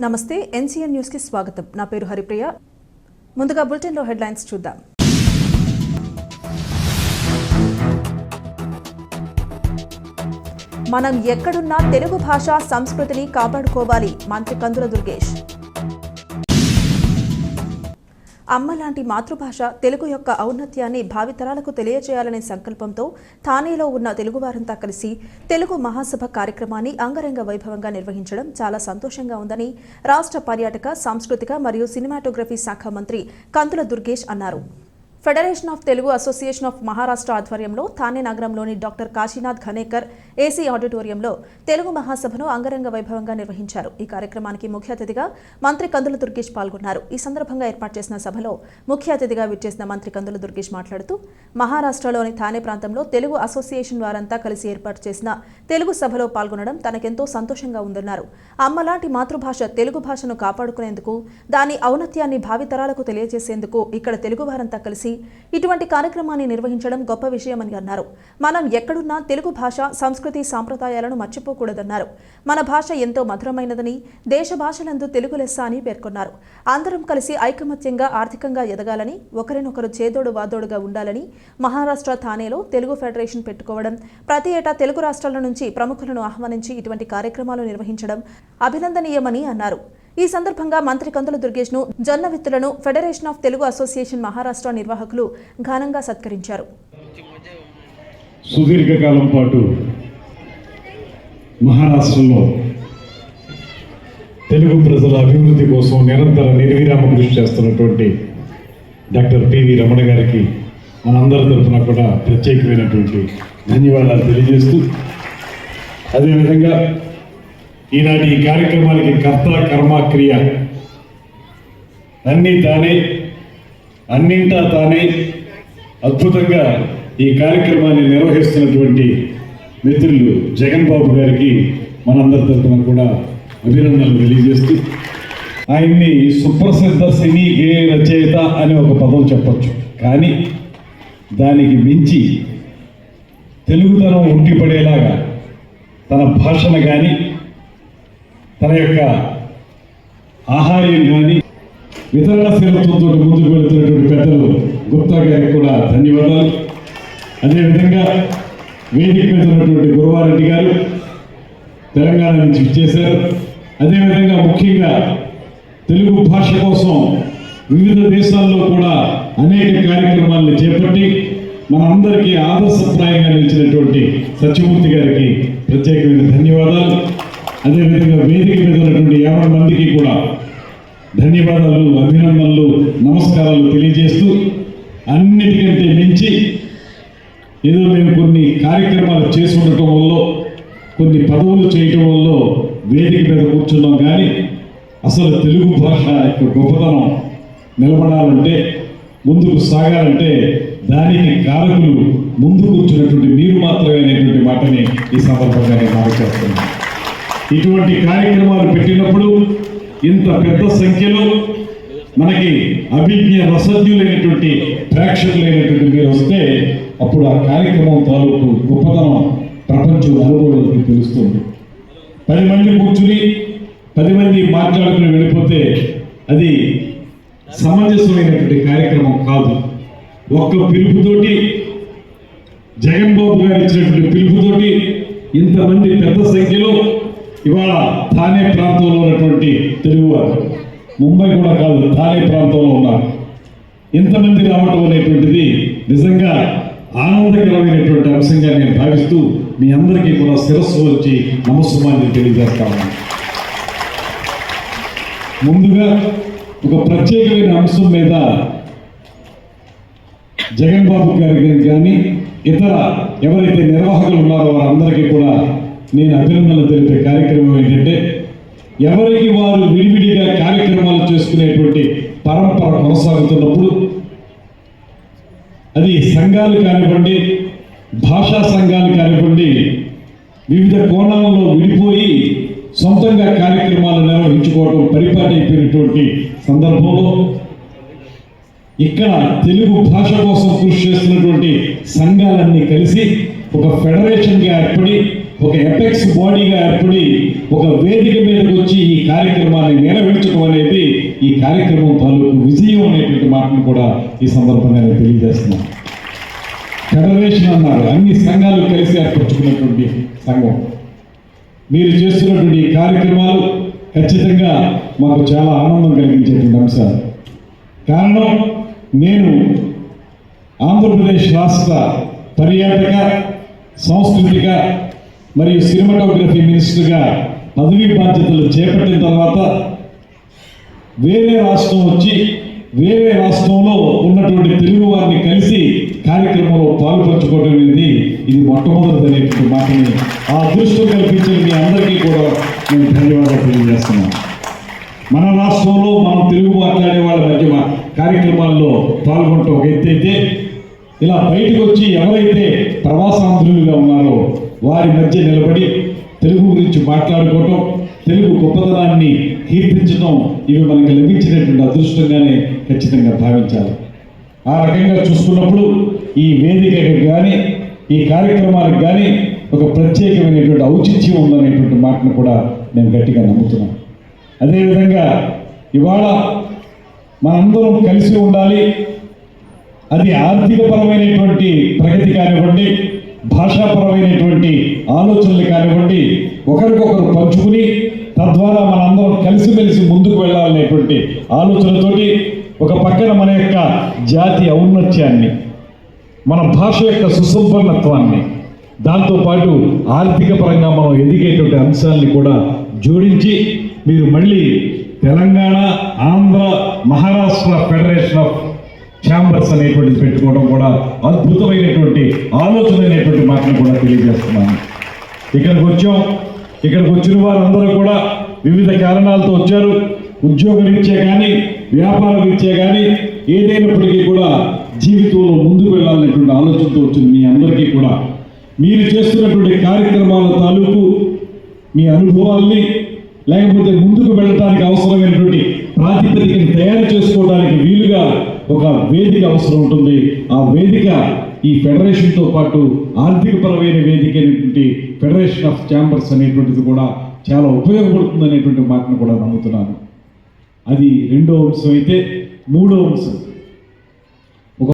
నమస్తే ఎన్సీఎన్ న్యూస్కి స్వాగతం. నా పేరు హరిప్రియ. ముందుగా బులెటిన్లో హెడ్లైన్స్ చూద్దాం. మనం ఎక్కడున్నా తెలుగు భాష సంస్కృతిని కాపాడుకోవాలి. మంత్రి కందుల దుర్గేష్. అమ్మ లాంటి మాతృభాష తెలుగు యొక్క ఔన్నత్యాన్ని భావితరాలకు తెలియజేయాలనే సంకల్పంతో థానేలో ఉన్న తెలుగువారంతా కలిసి తెలుగు మహాసభ కార్యక్రమాన్ని అంగరంగ వైభవంగా నిర్వహించడం చాలా సంతోషంగా ఉందని రాష్ట్ర పర్యాటక సాంస్కృతిక మరియు సినిమాటోగ్రఫీ శాఖ మంత్రి కందుల దుర్గేష్ అన్నారు. Federation of Telugu association of Maharashtra ఆధ్వర్యంలో థానే నగరంలోని డాక్టర్ కాశీనాథ్ ఘనేకర్ ఏసీ ఆడిటోరియంలో తెలుగు మహాసభను అంగరంగ వైభవంగా నిర్వహించారు. ఈ కార్యక్రమానికి ముఖ్య అతిథిగా మంత్రి కందుల దుర్గేష్ పాల్గొన్నారు. ఈ సందర్భంగా ఏర్పాటు చేసిన సభలో ముఖ్య అతిథిగా విచ్చేసిన మంత్రి కందుల దుర్గేష్ మాట్లాడుతూ మహారాష్ట్రలోని థానే ప్రాంతంలో తెలుగు అసోసియేషన్ వారంతా కలిసి ఏర్పాటు చేసిన తెలుగు సభలో పాల్గొనడం తనకెంతో సంతోషంగా ఉందన్నారు. అమ్మలాంటి మాతృభాష తెలుగు భాషను కాపాడుకునేందుకు దాని ఔన్నత్యాన్ని భావితరాలకు తెలియజేసేందుకు ఇక్కడ తెలుగు వారంతా కలిసి ఇటువంటి కార్యక్రమాన్ని నిర్వహించడం గొప్ప విషయమని అన్నారు. మనం ఎక్కడున్నా తెలుగు భాష సంస్కృతి సాంప్రదాయాలను మర్చిపోకూడదన్నారు. మన భాష ఎంతో మధురమైనదని దేశ భాషలందు తెలుగు లెస్స అని పేర్కొన్నారు. అందరం కలిసి ఐకమత్యంగా ఆర్థికంగా ఎదగాలని ఒకరినొకరు చేదోడు వాదోడుగా ఉండాలని మహారాష్ట్ర థానేలో తెలుగు ఫెడరేషన్ పెట్టుకోవడం ప్రతి ఏటా తెలుగు రాష్ట్రాల నుంచి ప్రముఖులను ఆహ్వానించి ఇటువంటి కార్యక్రమాలు నిర్వహించడం అభినందనీయమని అన్నారు. ఈ సందర్భంగా మంత్రి కందుల దుర్గేష్ను జొన్న విత్తులను federation of Telugu association Maharashtra నిర్వాహకులు ఘనంగా సత్కరించారు. సుదీర్ఘకాలం పాటు మహారాష్ట్రలో తెలుగు ప్రజల అభివృద్ధి కోసం నిరంతర నిర్విరామ కృషి చేస్తున్నటువంటి డాక్టర్ పివి రమణ గారికి మనందరి తరఫున కూడా ప్రత్యేకమైనటువంటి ధన్యవాదాలు తెలియజేస్తూ అదేవిధంగా ఈనాటి ఈ కార్యక్రమానికి కర్త కర్మ క్రియ. అన్నీ తానే అన్నింటా తానే అద్భుతంగా ఈ కార్యక్రమాన్ని నిర్వహిస్తున్నటువంటి మిత్రులు జగన్ బాబు గారికి మనందరి తరఫున కూడా అభినందనలు తెలియజేస్తూ ఆయన్ని సుప్రసిద్ధ సినీ గేయ రచయిత అనే ఒక పదం చెప్పచ్చు. కానీ దానికి మించి తెలుగుతనం ఉట్టిపడేలాగా తన భాషను కానీ తన యొక్క ఆహార్యం కానీ వితరణ శీలత్వంతో ముందుకు వెళుతున్నటువంటి పెద్దలు గుప్తా గారికి కూడా ధన్యవాదాలు. అదేవిధంగా వేదిక మీద ఉన్నటువంటి గురువారెడ్డి గారు తెలంగాణ నుంచి ఇచ్చేశారు అదేవిధంగా ముఖ్యంగా తెలుగు భాష కోసం వివిధ దేశాల్లో కూడా అనేక కార్యక్రమాలను చేపట్టి మన అందరికీ ఆదర్శప్రాయంగా నిలిచినటువంటి సత్యమూర్తి గారికి ప్రత్యేకమైన ధన్యవాదాలు. అదేవిధంగా వేదిక మీద ఉన్నటువంటి యాభై మందికి కూడా ధన్యవాదాలు అభినందనలు నమస్కారాలు తెలియజేస్తూ అన్నిటికంటే మించి ఏదో మేము కొన్ని కార్యక్రమాలు చేసి ఉండటం వల్ల కొన్ని పదవులు చేయటం వల్ల వేదిక మీద కూర్చున్నాం. కానీ అసలు తెలుగు భాష యొక్క గొప్పతనం నిలబడాలంటే ముందుకు సాగాలంటే దానికి కారకులు ముందు కూర్చున్నటువంటి మీరు మాత్రమే అనేటువంటి మాటని ఈ సందర్భంగా నేను మనవి చేస్తున్నాను ఇటువంటి కార్యక్రమాలు పెట్టినప్పుడు ఇంత పెద్ద సంఖ్యలో మనకి అభిజ్ఞ రసజ్ఞులైనటువంటి ప్రేక్షకులైనటువంటి మీరు వస్తే అప్పుడు ఆ కార్యక్రమం తాలూకు గొప్పతనం ప్రపంచం నలుగురికి తెలుస్తుంది. పది మంది కూర్చుని పది మంది మాట్లాడుకుని వెళ్ళిపోతే అది సమంజసమైనటువంటి కార్యక్రమం కాదు. ఒక్క పిలుపుతోటి జగన్ బాబు గారు ఇచ్చినటువంటి పిలుపుతోటి ఇంతమంది పెద్ద సంఖ్యలో ఇవాళ థానే ప్రాంతంలో ఉన్నటువంటి తెలుగువారు ముంబై కూడా కాదు థానే ప్రాంతంలో ఉన్నారు. ఇంతమంది రావటం అనేటువంటిది నిజంగా ఆనందకరమైనటువంటి అంశంగా నేను భావిస్తూ మీ అందరికీ కూడా శిరస్సు వచ్చి నమస్సుమాన్ని తెలియజేస్తాను ముందుగా ఒక ప్రత్యేకమైన అంశం మీద జగన్ బాబు గారికి కానీ ఇతర ఎవరైతే నిర్వాహకులు ఉన్నారో వారందరికీ కూడా నేను అభినందనలు తెలిపే కార్యక్రమం ఏంటంటే ఎవరికి వారు విడివిడిగా కార్యక్రమాలు చేసుకునేటువంటి పరంపర కొనసాగుతున్నప్పుడు అది సంఘాలు కానివ్వండి భాషా సంఘాలు కానివ్వండి వివిధ కోణాలలో విడిపోయి సొంతంగా కార్యక్రమాలు నిర్వహించుకోవడం పరిపాటైపోయినటువంటి సందర్భంలో ఇక్కడ తెలుగు భాష కోసం కృషి చేస్తున్నటువంటి సంఘాలన్నీ కలిసి ఒక ఫెడరేషన్గా ఏర్పడి ఒక ఎపెక్స్ బాడీగా ఏర్పడి ఒక వేదిక మీదకి వచ్చి ఈ కార్యక్రమాన్ని నెరవేర్చడం అనేది ఈ కార్యక్రమం తాలూకు విజయం అనేటువంటి మాటను కూడా ఈ సందర్భంగా నేను తెలియజేస్తున్నాను. ఫెడరేషన్ అన్నారు అన్ని సంఘాలు కలిసి ఏర్పరచుకున్నటువంటి సంఘం. మీరు చేస్తున్నటువంటి కార్యక్రమాలు ఖచ్చితంగా మాకు చాలా ఆనందం కలిగించేటువంటి అంశాలు. కారణం నేను ఆంధ్రప్రదేశ్ రాష్ట్ర పర్యాటక సాంస్కృతిక మరియు సినిమాటోగ్రఫీ మినిస్టర్గా పదవీ బాధ్యతలు చేపట్టిన తర్వాత వేరే రాష్ట్రం వచ్చి వేరే రాష్ట్రంలో ఉన్నటువంటి తెలుగు వారిని కలిసి కార్యక్రమంలో పాల్పంచుకోవడం అనేది ఇది మొట్టమొదటి అనేటువంటి మాటని ఆ అదృష్టం కల్పించిన మీ అందరికీ కూడా నేను ధన్యవాదాలు తెలియజేస్తున్నాను. మన రాష్ట్రంలో మనం తెలుగు మాట్లాడే వాళ్ళ మధ్య కార్యక్రమాల్లో పాల్గొనటం ఒక అయితే ఇలా బయటకు వచ్చి ఎవరైతే ప్రవాసాంధ్రులుగా ఉన్నారో వారి మధ్య నిలబడి తెలుగు గురించి మాట్లాడుకోవటం తెలుగు గొప్పతనాన్ని కీర్తించడం ఇవి మనకి లభించినటువంటి అదృష్టంగానే ఖచ్చితంగా భావించాలి. ఆ రకంగా చూసుకున్నప్పుడు ఈ వేదికకి కానీ ఈ కార్యక్రమాలకు కానీ ఒక ప్రత్యేకమైనటువంటి ఔచిత్యం ఉందనేటువంటి మాటను కూడా నేను గట్టిగా నమ్ముతున్నాను. అదేవిధంగా ఇవాళ మనందరం కలిసి ఉండాలి. అది ఆర్థికపరమైనటువంటి ప్రగతి కానివ్వండి భాషాపరమైనటువంటి ఆలోచనలు కానివ్వండి ఒకరికొకరు పంచుకుని తద్వారా మనందరం కలిసిమెలిసి ముందుకు వెళ్ళాలనేటువంటి ఆలోచనతోటి ఒక పక్కన మన యొక్క జాతి ఔన్నత్యాన్ని మన భాష యొక్క సుసంపన్నత్వాన్ని దాంతోపాటు ఆర్థిక పరంగా మనం ఎదిగేటువంటి అంశాలని కూడా జోడించి మీరు మళ్ళీ Telangana Andhra Maharashtra federation of chambers అనేటువంటిది పెట్టుకోవడం కూడా అద్భుతమైనటువంటి ఆలోచన అనేటువంటి మాటను కూడా తెలియజేస్తున్నాను. ఇక్కడికి వచ్చాం. ఇక్కడికి వచ్చిన వారందరూ కూడా వివిధ కారణాలతో వచ్చారు. ఉద్యోగ రీత్యా కానీ వ్యాపార రీత్యా కానీ ఏదైనప్పటికీ కూడా జీవితంలో ముందుకు వెళ్ళాలనేటువంటి ఆలోచనతో వచ్చింది మీ అందరికీ కూడా మీరు చేస్తున్నటువంటి కార్యక్రమాల తాలూకు మీ అనుభవాల్ని లేకపోతే ముందుకు వెళ్ళడానికి అవసరమైనటువంటి ప్రాతిపదికను తయారు చేసుకోవడానికి వీలుగా ఒక వేదిక అవసరం ఉంటుంది. ఆ వేదిక ఈ ఫెడరేషన్తో పాటు ఆర్థికపరమైన వేదిక అనేటువంటి ఫెడరేషన్ ఆఫ్ ఛాంబర్స్ అనేటువంటిది కూడా చాలా ఉపయోగపడుతుంది అనేటువంటి మాటను కూడా నమ్ముతున్నాను. అది రెండో అంశం అయితే మూడో అంశం.